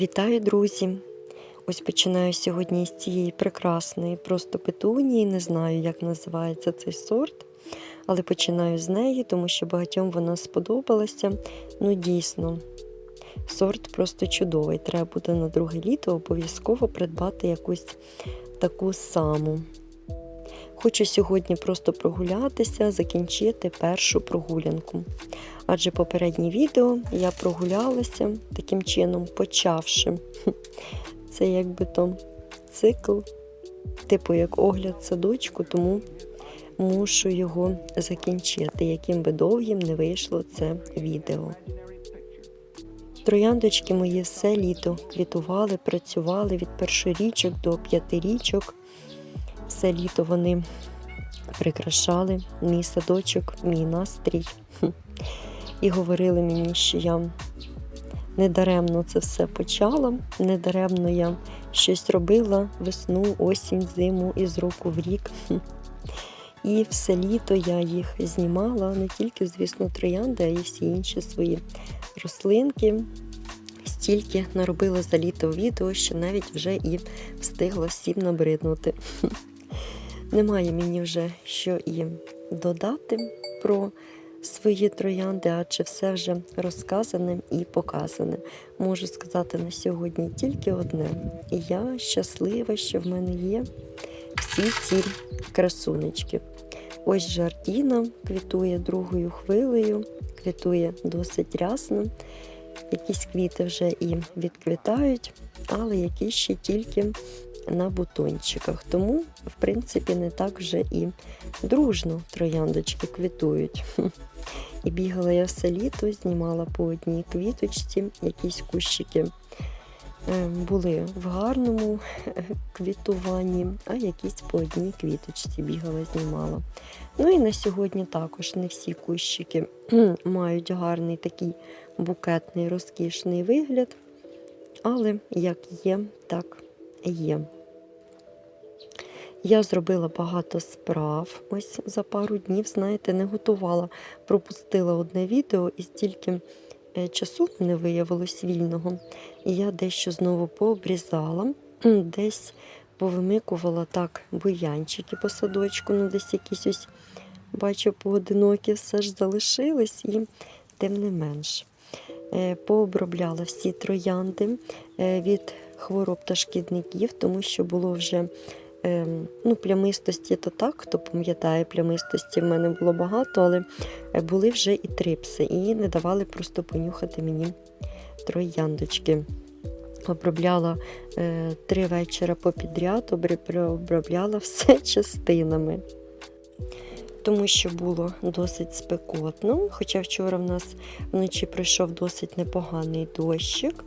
Вітаю, друзі! Ось починаю сьогодні з цієї прекрасної просто петунії. Не знаю, як називається цей сорт, але починаю з неї, тому що багатьом вона сподобалася. Ну, дійсно, сорт просто чудовий. Треба буде на друге літо обов'язково придбати якусь таку саму. Хочу сьогодні просто прогулятися, закінчити першу прогулянку. Адже попереднє відео я прогулялася таким чином, почавши. Це якби то цикл, типу як огляд садочку, тому мушу його закінчити, яким би довгим не вийшло це відео. Трояндочки мої все літо квітували, працювали від першорічок до п'ятирічок. Все літо вони прикрашали мій садочок, мій настрій. І говорили мені, що я недаремно це все почала, недаремно я щось робила весну, осінь, зиму і з року в рік. І все літо я їх знімала, не тільки, звісно, троянди, а й всі інші свої рослинки. Стільки наробила за літо відео, що навіть вже і встигла всім набриднути. Немає мені вже що і додати про свої троянди, адже все вже розказане і показане. Можу сказати на сьогодні тільки одне. І я щаслива, що в мене є всі ці красунечки. Ось жардіна квітує другою хвилею, квітує досить рясно. Якісь квіти вже і відквітають, але які ще тільки на бутончиках. Тому, в принципі, не так вже і дружно трояндочки квітують. І бігала я все літо, знімала по одній квіточці, якісь кущики е, були в гарному квітуванні, а якісь по одній квіточці бігала, знімала. Ну і на сьогодні також не всі кущики мають гарний такий букетний, розкішний вигляд. Але як є, так є. Я зробила багато справ. Ось за пару днів, знаєте, не готувала. Пропустила одне відео і стільки е, часу не виявилось вільного. І я дещо знову пообрізала, десь повимикувала так буянчики по садочку, ну десь якісь ось, бачу, поодинокі все ж залишились, і тим не менш. Е, пообробляла всі троянди е, від хвороб та шкідників, тому що було вже ну, Плямистості то так, хто пам'ятає, плямистості в мене було багато, але е, були вже і трипси, і не давали просто понюхати мені трояндочки. Обробляла е, три вечора попідряд, обробляла все частинами. Тому що було досить спекотно. Хоча вчора в нас вночі пройшов досить непоганий дощик,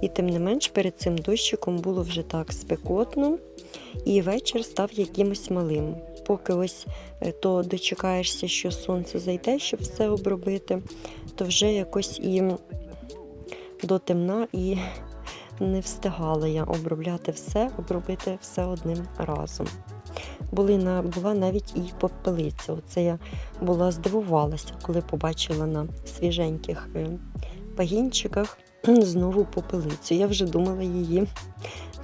і тим не менш перед цим дощиком було вже так спекотно і вечір став якимось малим. Поки ось е, то дочекаєшся, що сонце зайде, щоб все обробити, то вже якось і до темна і не встигала я обробляти все, обробити все одним разом. Були на, Була навіть і попелиця. Оце я була здивувалася, коли побачила на свіженьких е, пагінчиках знову попелицю. Я вже думала, її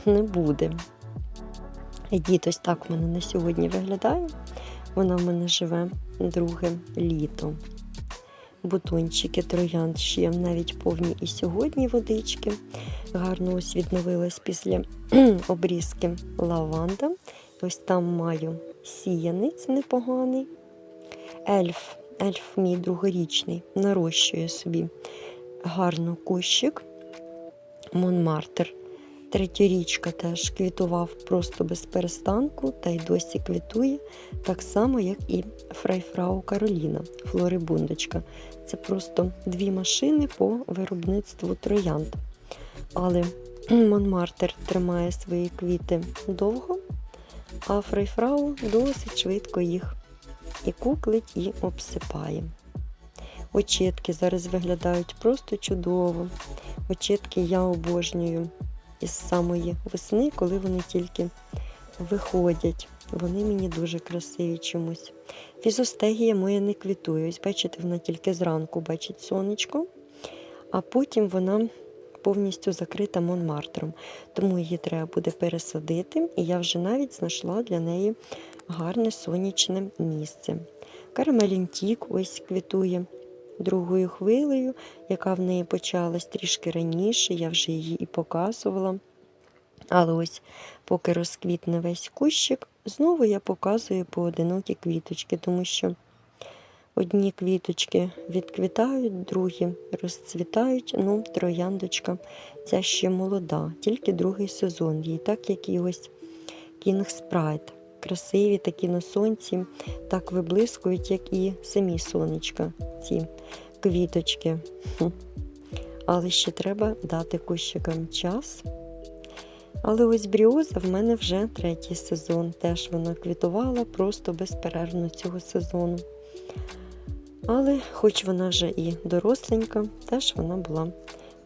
не буде. Дід ось так в мене на сьогодні виглядає. Вона в мене живе друге літо. Бутончики троянд навіть повні і сьогодні водички. Гарно ось відновилась після обрізки лаванда. Ось там маю сіянець непоганий. Ельф, ельф мій другорічний, нарощує собі гарно кущик. Монмартер Третьорічка теж квітував просто без перестанку та й досі квітує, так само, як і Фрайфрау Кароліна, флорибундочка. Це просто дві машини по виробництву троянд. Але Монмартер тримає свої квіти довго, а Фрайфрау досить швидко їх і куклить, і обсипає. Очітки зараз виглядають просто чудово. Очітки я обожнюю із самої весни, коли вони тільки виходять. Вони мені дуже красиві чомусь. Фізостегія моя не квітує. Ось, бачите, вона тільки зранку бачить сонечко, а потім вона повністю закрита Монмартром. Тому її треба буде пересадити, і я вже навіть знайшла для неї гарне сонячне місце. Карамелінтік ось квітує другою хвилею, яка в неї почалась трішки раніше, я вже її і показувала. Але ось поки розквітне весь кущик, знову я показую поодинокі квіточки, тому що одні квіточки відквітають, другі розцвітають. Ну, трояндочка ця ще молода, тільки другий сезон їй, так як і ось Кінг Спрайт. Красиві такі на сонці, так виблискують, як і самі сонечка, ці квіточки. Але ще треба дати кущикам час. Але ось бріоза в мене вже третій сезон. Теж вона квітувала просто безперервно цього сезону. Але, хоч вона вже і доросленька, теж вона була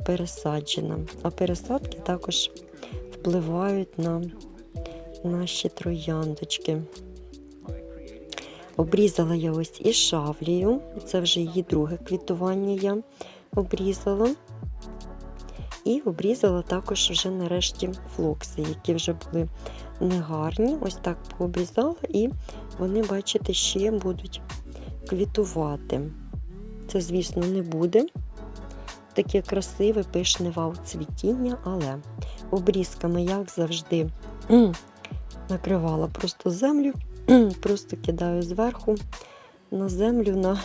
пересаджена. А пересадки також впливають на наші трояндочки. Обрізала я ось і шавлію. Це вже її друге квітування я обрізала. І обрізала також вже нарешті флокси, які вже були негарні. Ось так пообрізала, і вони, бачите, ще будуть квітувати. Це, звісно, не буде таке красиве, пишне вау цвітіння, але обрізками, як завжди, накривала просто землю, просто кидаю зверху на землю, на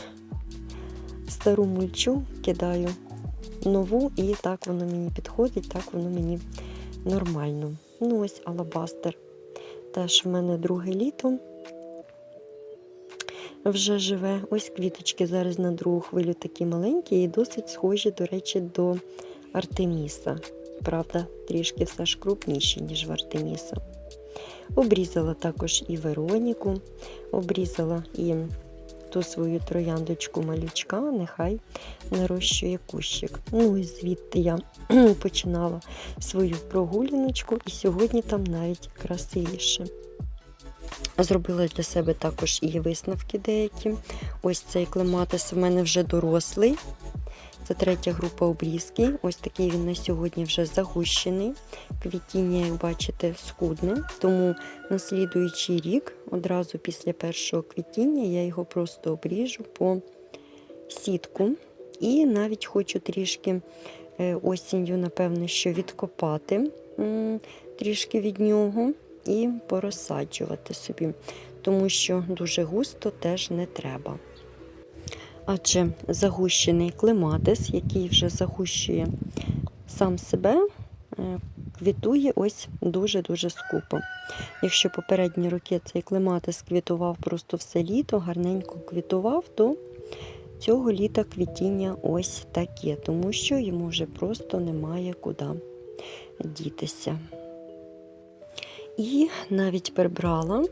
стару мульчу кидаю нову, і так воно мені підходить, так воно мені нормально. Ну, ось алабастер. Теж в мене друге літо вже живе. Ось квіточки зараз на другу хвилю такі маленькі і досить схожі, до речі, до Артеміса. Правда, трішки все ж крупніші, ніж в Артеміса. Обрізала також і Вероніку, обрізала і ту свою трояндочку малючка, нехай нарощує кущик. Ну і звідти я починала свою прогуляночку, і сьогодні там навіть красивіше. Зробила для себе також і висновки деякі. Ось цей клематис в мене вже дорослий. Це третя група обрізки. Ось такий він на сьогодні вже загущений. Квітіння, як бачите, скудне. Тому на рік, одразу після першого квітіння, я його просто обріжу по сітку. І навіть хочу трішки е, осінню, напевно, що відкопати трішки від нього і порозсаджувати собі, тому що дуже густо теж не треба. Адже загущений клематис, який вже загущує сам себе, е, квітує ось дуже-дуже скупо. Якщо попередні роки цей клематис квітував просто все літо, гарненько квітував, то цього літа квітіння ось таке, тому що йому вже просто немає куди дітися. І навіть прибрала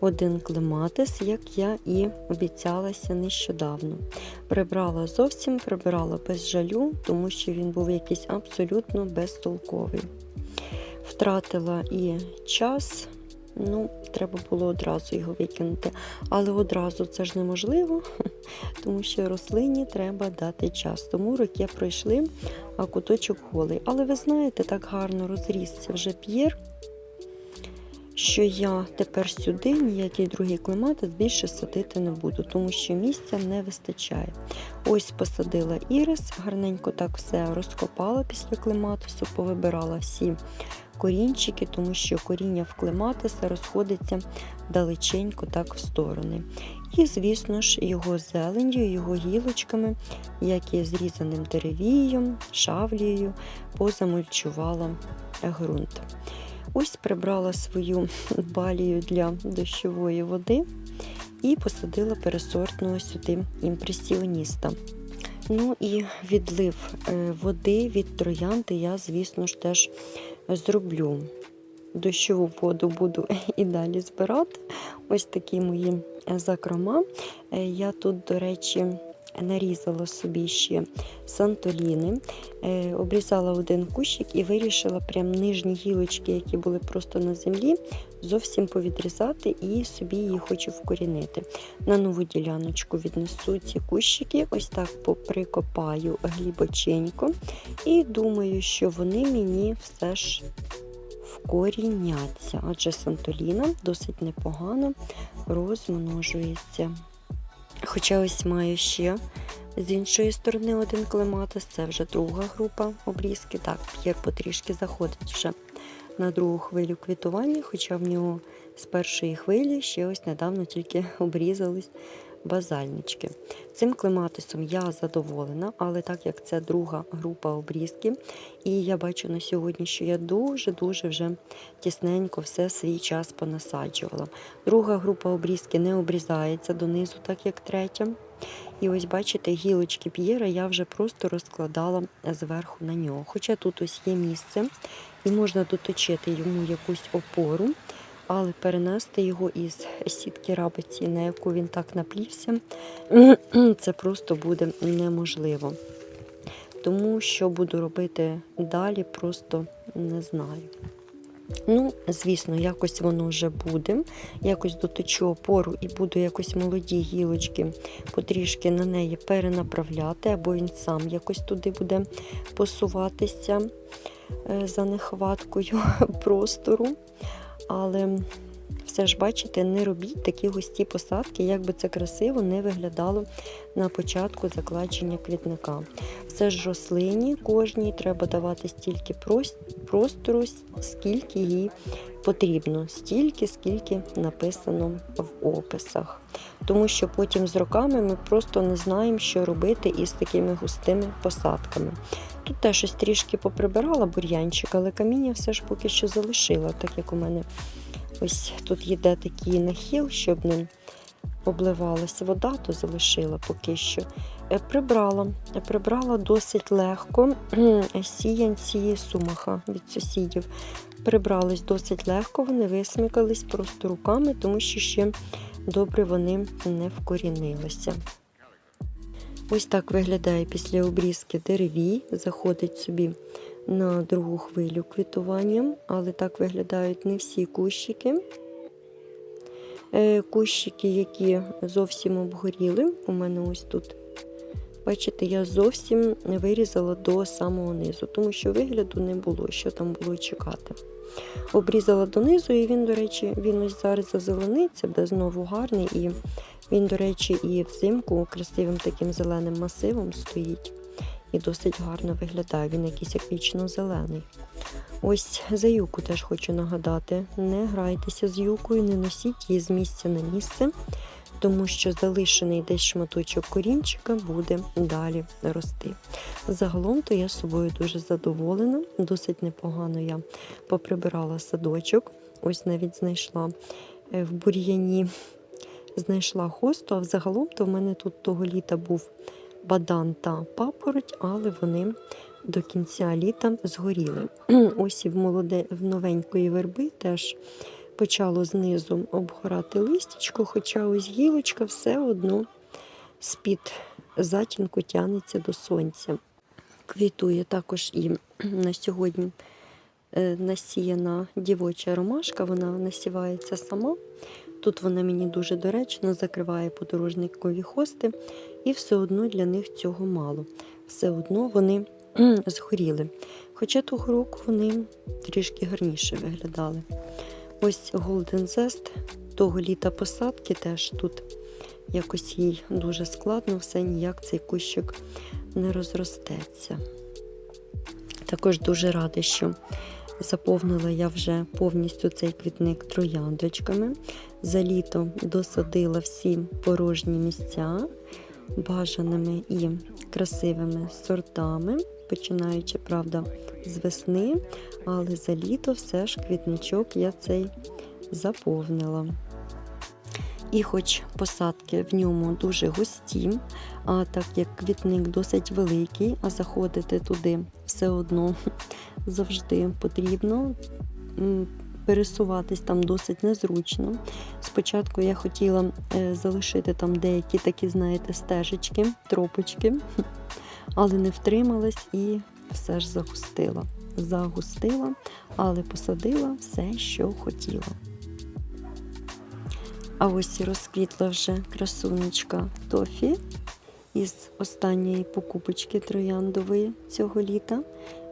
один клематис, як я і обіцялася нещодавно. Прибрала зовсім, прибирала без жалю, тому що він був якийсь абсолютно безтолковий. Втратила і час, ну, треба було одразу його викинути. Але одразу це ж неможливо, тому що рослині треба дати час. Тому роки пройшли, а куточок голий. Але ви знаєте, так гарно розрісся вже п'єр що я тепер сюди ніякий другий клематис більше садити не буду, тому що місця не вистачає. Ось посадила ірис, гарненько так все розкопала після клематису, повибирала всі корінчики, тому що коріння в клематиса розходиться далеченько так в сторони. І, звісно ж, його зеленню, його гілочками, як і зрізаним деревієм, шавлією, позамульчувала ґрунт. Ось прибрала свою балію для дощової води і посадила пересортного сюди імпресіоніста. Ну і відлив е, води від троянди я, звісно ж, теж зроблю. Дощову воду буду і далі збирати. Ось такі мої закрома. Е, я тут, до речі, нарізала собі ще сантоліни, е, обрізала один кущик і вирішила прям нижні гілочки, які були просто на землі, зовсім повідрізати і собі її хочу вкорінити. На нову діляночку віднесу ці кущики, ось так поприкопаю глибоченько. І думаю, що вони мені все ж вкоріняться, адже сантоліна досить непогано розмножується. Хоча ось маю ще з іншої сторони один клематис, це вже друга група обрізки. Так, П'єр потрішки заходить вже на другу хвилю квітування, хоча в нього з першої хвилі ще ось недавно тільки обрізались базальнички. Цим клематисом я задоволена, але так як це друга група обрізки, і я бачу на сьогодні, що я дуже-дуже вже тісненько все свій час понасаджувала. Друга група обрізки не обрізається донизу, так як третя. І ось бачите, гілочки п'єра я вже просто розкладала зверху на нього. Хоча тут ось є місце, і можна доточити йому якусь опору, але перенести його із сітки рабиці, на яку він так наплівся, це просто буде неможливо. Тому що буду робити далі, просто не знаю. Ну, звісно, якось воно вже буде. Якось доточу опору і буду якось молоді гілочки потрішки на неї перенаправляти, або він сам якось туди буде посуватися е, за нехваткою простору. Але все ж, бачите, не робіть такі густі посадки, як би це красиво не виглядало на початку закладження квітника. Все ж рослині кожній треба давати стільки простору, скільки їй потрібно, стільки, скільки написано в описах. Тому що потім з роками ми просто не знаємо, що робити із такими густими посадками. Тут теж щось трішки поприбирала бур'янчик, але каміння все ж поки що залишила, так як у мене ось тут йде такий нахил, щоб не обливалася вода, то залишила поки що. Е, Прибрала, Е, прибрала досить легко сіянці сумаха від сусідів. Прибрались досить легко, вони висмикались просто руками, тому що ще добре вони не вкорінилися. Ось так виглядає після обрізки деревій, заходить собі на другу хвилю квітування, але так виглядають не всі кущики. Е, Кущики, які зовсім обгоріли, у мене ось тут. Бачите, я зовсім не вирізала до самого низу, тому що вигляду не було, що там було чекати. Обрізала донизу, і він, до речі, він ось зараз зазелениться, буде знову гарний. І він, до речі, і взимку красивим таким зеленим масивом стоїть. І досить гарно виглядає. Він якийсь як вічно-зелений. Ось за юку теж хочу нагадати: не грайтеся з юкою, не носіть її з місця на місце, тому що залишений десь шматочок корінчика буде далі рости. Загалом то я собою дуже задоволена, досить непогано я поприбирала садочок. Ось навіть знайшла в бур'яні, знайшла хосту, а взагалом то в мене тут того літа був бадан та папороть, але вони до кінця літа згоріли. Ось і в молоде, в новенької верби теж почало знизу обгорати листячко, хоча ось гілочка все одно з-під затінку тягнеться до сонця. Квітує також і на сьогодні е, насіяна дівоча ромашка, вона насівається сама. Тут вона мені дуже доречно закриває подорожникові хости, і все одно для них цього мало. Все одно вони згоріли. Хоча того року вони трішки гарніше виглядали. Ось Golden Zest того літа посадки теж тут якось їй дуже складно, все ніяк цей кущик не розростеться. Також дуже рада, що заповнила я вже повністю цей квітник трояндочками. За літо досадила всі порожні місця бажаними і красивими сортами, починаючи, правда, з весни, але за літо все ж квітничок я цей заповнила. І хоч посадки в ньому дуже густі, а так як квітник досить великий, а заходити туди все одно завжди потрібно пересуватись там досить незручно. Спочатку я хотіла е, залишити там деякі такі, знаєте, стежечки, тропочки, але не втрималась і все ж загустила. Загустила, але посадила все, що хотіла. А ось і розквітла вже красунечка Тофі із останньої покупочки трояндової цього літа.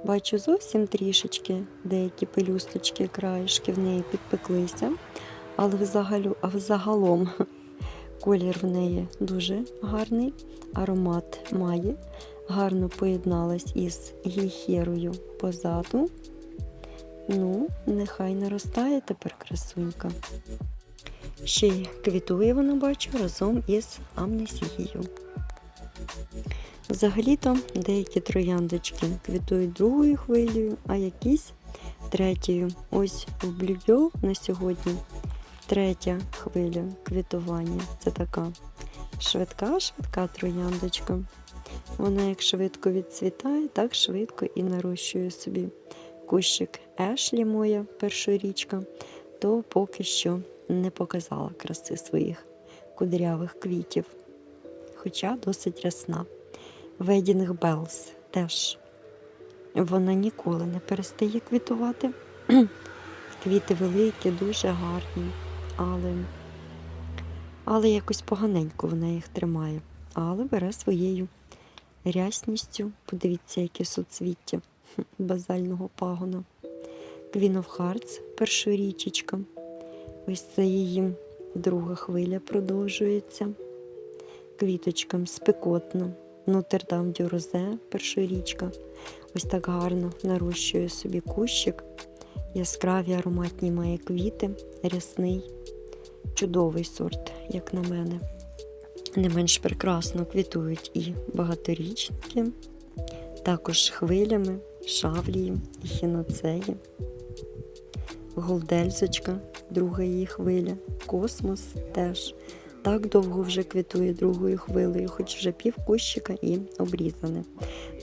Бачу зовсім трішечки деякі пелюсточки, краєшки в неї підпеклися, але взагалю, а взагалом колір в неї дуже гарний, аромат має, гарно поєдналась із гейхерою позаду. Ну, нехай наростає тепер красунька. Ще й квітує вона бачу разом із амнесією. Взагалі-то деякі трояндочки квітують другою хвилею, а якісь третьою. Ось в блюбьо на сьогодні третя хвиля квітування. Це така швидка-швидка трояндочка. Вона як швидко відцвітає, так швидко і нарощує собі. Кущик Ешлі моя першорічка, то поки що не показала краси своїх кудрявих квітів, хоча досить рясна. Wedding Bells теж. Вона ніколи не перестає квітувати. Квіти великі, дуже гарні, але, але якось поганенько вона їх тримає. Але бере своєю рясністю. Подивіться, яке суцвіття базального пагона. Queen of Hearts, першорічечка. Ось це її друга хвиля продовжується. Квіточкам спекотно. Нотр-Дам дю Розе, першорічка. Ось так гарно нарощує собі кущик. Яскраві ароматні має квіти, рясний, чудовий сорт, як на мене. Не менш прекрасно квітують і багаторічники, також хвилями, шавлії і хіноцеї. Голдельзочка, друга її хвиля, космос теж. Так довго вже квітує другою хвилею, хоч вже пів кущика і обрізане.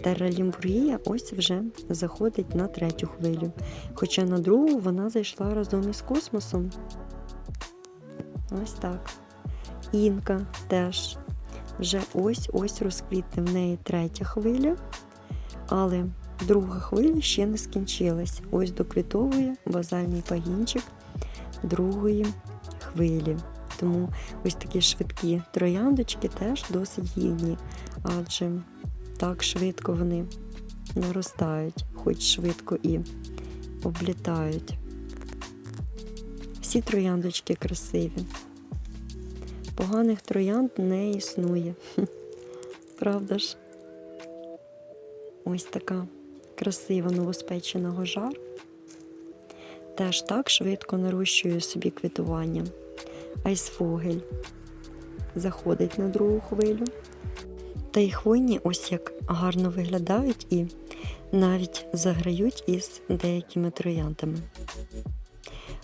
Терра Лімбургія ось вже заходить на третю хвилю. Хоча на другу вона зайшла разом із космосом. Ось так. Інка теж вже ось-ось розквітне в неї третя хвиля, але друга хвиля ще не скінчилась. Ось доквітовує базальний пагінчик другої хвилі. Тому ось такі швидкі трояндочки теж досить гідні, адже так швидко вони наростають, хоч швидко і облітають. Всі трояндочки красиві. Поганих троянд не існує. Правда ж? Ось така красива новоспечена гожар. Теж так швидко нарощує собі квітування. Айсфогель заходить на другу хвилю. Та й хвойні ось як гарно виглядають і навіть заграють із деякими трояндами.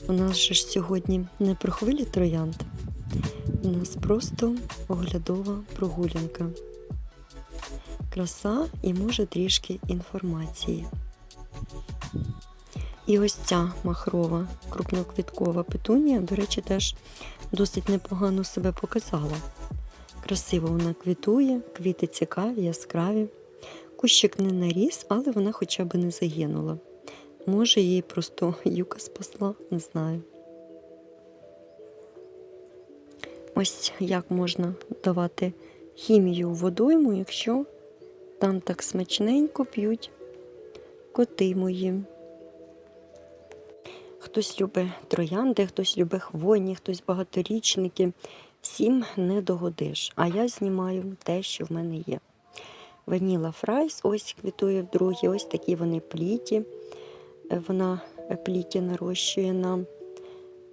У нас же ж сьогодні не про хвилі троянд, у нас просто оглядова прогулянка. Краса і може трішки інформації. І ось ця махрова крупноквіткова петунія, до речі, теж досить непогано себе показала. Красиво вона квітує, квіти цікаві, яскраві. Кущик не наріс, але вона хоча б не загинула. Може, її просто юка спасла, не знаю. Ось як можна давати хімію в водойму, якщо там так смачненько п'ють коти мої. Хтось любить троянди, хтось любить хвойні, хтось багаторічники. Всім не догодиш. А я знімаю те, що в мене є. Ваніла Фрайс, ось квітує вдруге, ось такі вони пліті. Е, Вона пліті нарощує на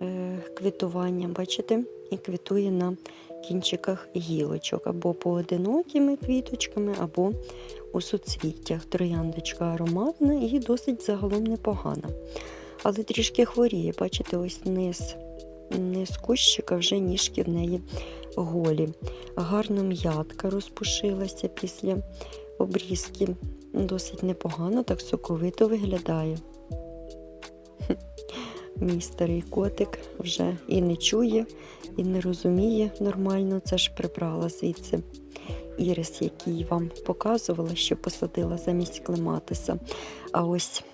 е, квітування, бачите? І квітує на кінчиках гілочок, або поодинокими квіточками, або у суцвіттях. Трояндочка ароматна і досить загалом непогана але трішки хворіє. Бачите, ось низ, низ кущика вже ніжки в неї голі. Гарно м'ятка розпушилася після обрізки. Досить непогано, так соковито виглядає. Мій старий котик вже і не чує, і не розуміє нормально. Це ж прибрала звідси ірис, який вам показувала, що посадила замість клематиса. А ось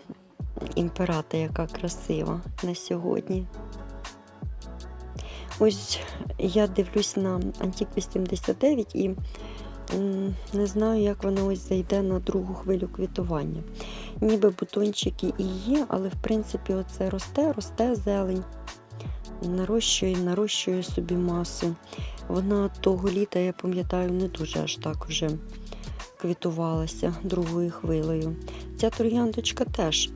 імперата, яка красива на сьогодні. Ось я дивлюсь на Антік 89 і не знаю, як вона ось зайде на другу хвилю квітування. Ніби бутончики і є, але в принципі оце росте, росте зелень, нарощує, нарощує собі масу. Вона того літа, я пам'ятаю, не дуже аж так вже квітувалася другою хвилею. Ця трояндочка теж,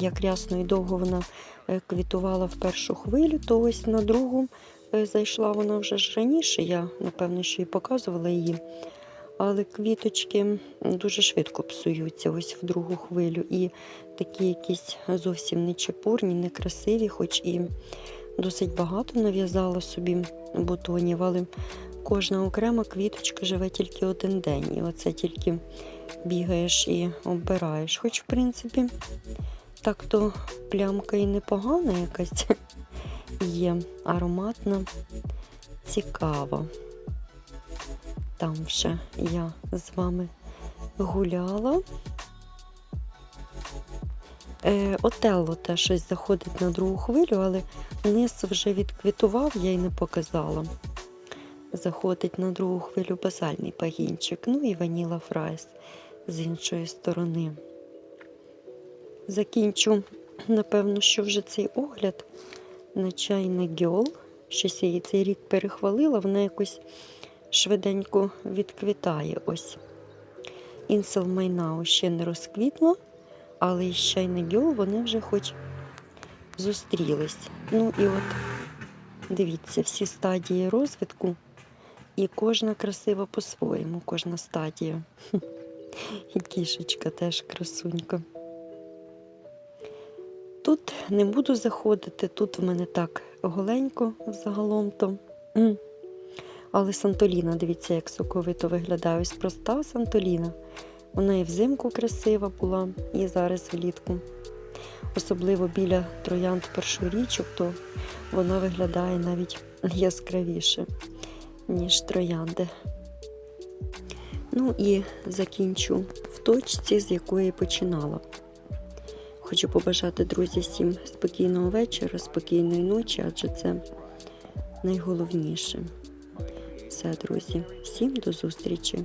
як рясно і довго вона е, квітувала в першу хвилю, то ось на другу е, зайшла вона вже ж раніше. Я, напевно, що і показувала її. Але квіточки дуже швидко псуються ось в другу хвилю. І такі якісь зовсім не чепурні, некрасиві, хоч і досить багато нав'язала собі бутонів, але кожна окрема квіточка живе тільки один день. І оце тільки бігаєш і оббираєш. Хоч, в принципі, так то плямка і непогана якась є, ароматна, цікава. Там вже я з вами гуляла. Е, Отелло теж щось заходить на другу хвилю, але низ вже відквітував, я й не показала. Заходить на другу хвилю базальний пагінчик, ну і ваніла фрайс з іншої сторони. Закінчу, напевно, що вже цей огляд на чайна гьол. Щось її цей рік перехвалила, вона якось швиденько відквітає. Ось. Інсел Майнау ще не розквітло, але із чайна гьол вони вже хоч зустрілись. Ну і от дивіться, всі стадії розвитку, і кожна красива по-своєму, кожна стадія. І кішечка теж красунька. Тут не буду заходити, тут в мене так голенько загалом то. Але Сантоліна, дивіться, як соковито виглядає. Ось проста Сантоліна. Вона і взимку красива була, і зараз влітку. Особливо біля троянд першорічок, то вона виглядає навіть яскравіше, ніж троянди. Ну і закінчу в точці, з якої починала. Хочу побажати друзі всім спокійного вечора, спокійної ночі, адже це найголовніше. Все, друзі, всім до зустрічі!